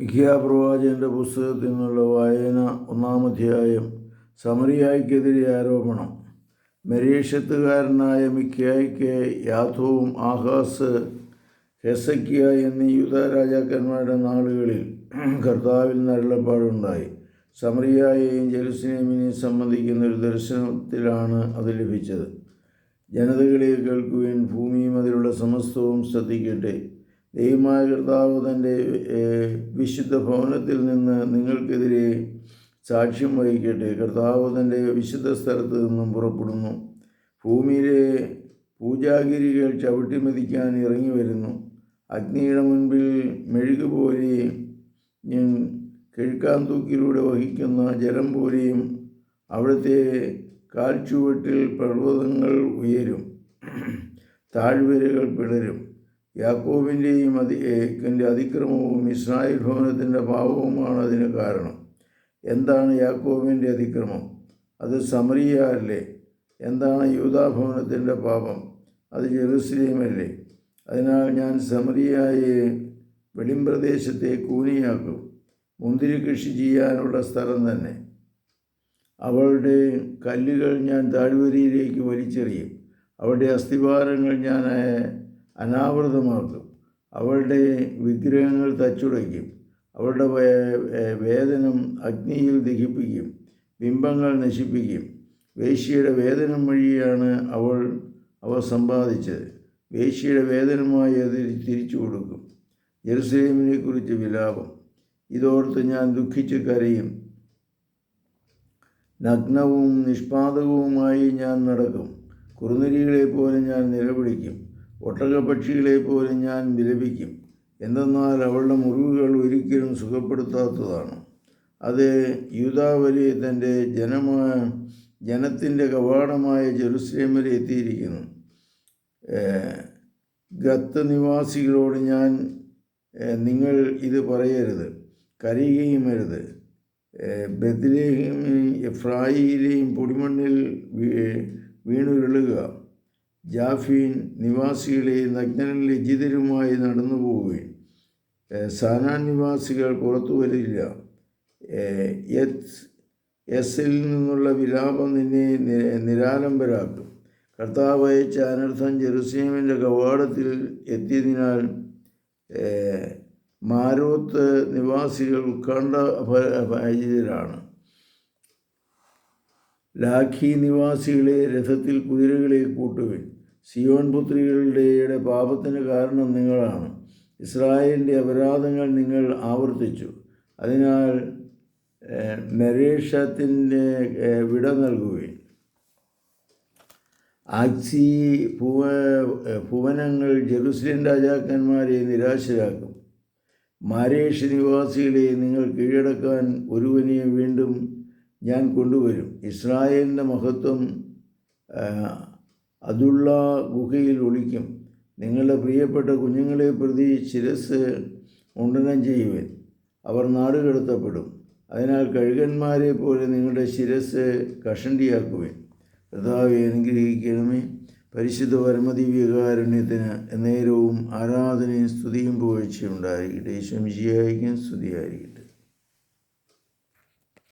മിഖ്യാപ്രവാചകന്റെ പുസ്തകത്തിൽ നിന്നുള്ള വായന ഒന്നാമധ്യായം. സമറിയായ്ക്കെതിരെ ആരോപണം. മെരീഷത്തുകാരനായ മിഖ്യായിക്ക് യാഥവും ആഹാസ് ഹെസക്കിയ എന്നീ യുദ്ധ രാജാക്കന്മാരുടെ നാളുകളിൽ കർത്താവിൽ നരളപ്പാടുണ്ടായി സമറിയായെയും ജെറുസലേമിനെയും സംബന്ധിക്കുന്ന ഒരു ദർശനത്തിലാണ് അത് ലഭിച്ചത്. ജനതകളെ കേൾക്കുവാൻ ഭൂമിയും അതിലുള്ള സമസ്തവും ശ്രദ്ധിക്കട്ടെ. ദൈവമായ കർത്താവ് തന്റെ വിശുദ്ധ ഭവനത്തിൽ നിന്ന് നിങ്ങൾക്കെതിരെ സാക്ഷ്യം വഹിക്കട്ടെ. കർത്താവ് തന്റെ വിശുദ്ധ സ്ഥലത്ത് നിന്നും പുറപ്പെടുന്നു. ഭൂമിയിലെ പൂജാഗിരികൾ ചവിട്ടിമെതിക്കാൻ ഇറങ്ങി വരുന്നു. അഗ്നിയുടെ മുൻപിൽ മെഴുക് പോലെ ഞാൻ കിഴക്കാൻ തൂക്കിലൂടെ വഹിക്കുന്ന ജലം പോലെയും അവിടുത്തെ കാൽച്ചുവട്ടിൽ പർവതങ്ങൾ ഉയരും. താഴ്വരകൾ പിളരും. യാക്കോബിന്റെയും അതി ഏക്കിന്റെ അതിക്രമവും ഇസ്രായേൽ ഭവനത്തിന്റെ പാപവുമാണ് അതിന് കാരണം. എന്താണ് യാക്കോബിന്റെ അതിക്രമം? അത് സമറിയല്ലേ എന്താണ് യൂതാഭവനത്തിന്റെ പാപം? അത് ജെറുസലേമല്ലേ അതിനാൽ ഞാൻ സമറിയായെ വെളിമ്പ്രദേശത്തെ കൂനിയാക്കും. മുന്തിരി കൃഷി ചെയ്യാനുള്ള സ്ഥലം തന്നെ. അവളുടെ കല്ലുകൾ ഞാൻ താഴ്വരയിലേക്ക് വലിച്ചെറിയും. അവളുടെ അസ്ഥിവാരങ്ങൾ ഞാൻ അനാവൃതമാക്കും. അവളുടെ വിഗ്രഹങ്ങൾ തച്ചുടയ്ക്കും. അവളുടെ വേദനം അഗ്നിയിൽ ദഹിപ്പിക്കും. ബിംബങ്ങൾ നശിപ്പിക്കും. വേശ്യയുടെ വേദനം വഴിയാണ് അവൾ അവ സമ്പാദിച്ചത്. വേശ്യയുടെ വേദനമായി അത് തിരിച്ചു കൊടുക്കും. ജെറുസലേമിനെ കുറിച്ച് വിലാപം. ഇതോർത്ത് ഞാൻ ദുഃഖിച്ച് കരയും. നഗ്നവും നിഷ്പാദകവുമായി ഞാൻ നടക്കും. കുറുനരികളെ പോലെ ഞാൻ നിലവിളിക്കും. ഒട്ടകപക്ഷികളെ പോലെ ഞാൻ വിലപിക്കും. എന്തെന്നാൽ അവളുടെ മുറിവുകൾ ഒരിക്കലും സുഖപ്പെടുത്താത്തതാണ്. അത് യൂതാവലി തന്റെ ജനമായ ജനത്തിന്റെ കവാടമായ ജെറുസലേമിൽ എത്തിയിരിക്കുന്നു. ഏഹ്, ഗത്ത് നിവാസികളോട് ഞാൻ നിങ്ങൾ ഇത് പറയരുത് കരയുകയും അരുത് ബethലേഹേമിലെയും എഫ്രായിലെയും പൊടിമണ്ണിൽ വീണുരുളുക. ജാഫീൻ നിവാസികളെ നഗ്നനും ലജ്ജിതരുമായി നടന്നു പോവുകയും സാനാ നിവാസികൾ പുറത്തു വരില്ല. എസിൽ നിന്നുള്ള വിലാപം നിന്നെ നിരാലംബരാക്കും. കർത്താവ് അയച്ച അനർത്ഥം ജെറുസലേമിന്റെ കവാടത്തിൽ എത്തിയതിനാൽ മാരോത്ത് നിവാസികൾ ഉത്കണ്ഠ ഭയജിതരാണ് ലാഖി നിവാസികളെ രഥത്തിൽ കുതിരകളെ കൂട്ടുവിൻ. സിയോൻ പുത്രികളുടെ പാപത്തിന് കാരണം നിങ്ങളാണ്. ഇസ്രായേലിന്റെ അപരാധങ്ങൾ നിങ്ങൾ ആവർത്തിച്ചു. അതിനാൽ മരേഷത്തിന്റെ വിട നൽകുകയും ആക്സി ഭുവ ഭുവനങ്ങൾ ജെറുസലേം രാജാക്കന്മാരെ നിരാശരാക്കും. മാരേഷ് നിവാസികളെ നിങ്ങൾ കീഴടക്കാൻ ഒരുവനെയും വീണ്ടും ഞാൻ കൊണ്ടുവരും. ഇസ്രായേലിന്റെ മഹത്വം അതുള്ള ഗുഹയിൽ ഒളിക്കും. നിങ്ങളുടെ പ്രിയപ്പെട്ട കുഞ്ഞുങ്ങളെ പ്രതി ശിരസ് മുണ്ടനം ചെയ്യുവൻ. അവർ നാടുകടത്തപ്പെടും അതിനാൽ കഴുകന്മാരെ പോലെ നിങ്ങളുടെ ശിരസ് കഷണ്ടിയാക്കുവൻ. കർത്താവെ അനുഗ്രഹിക്കണമേ. പരിശുദ്ധ പരമദിവ്യകാരുണ്യത്തിന് നേരവും ആരാധനയും സ്തുതിയും പുകഴ്ചയുണ്ടായിരിക്കട്ടെ ശംശിയായിരിക്കും സ്തുതിയായിരിക്കും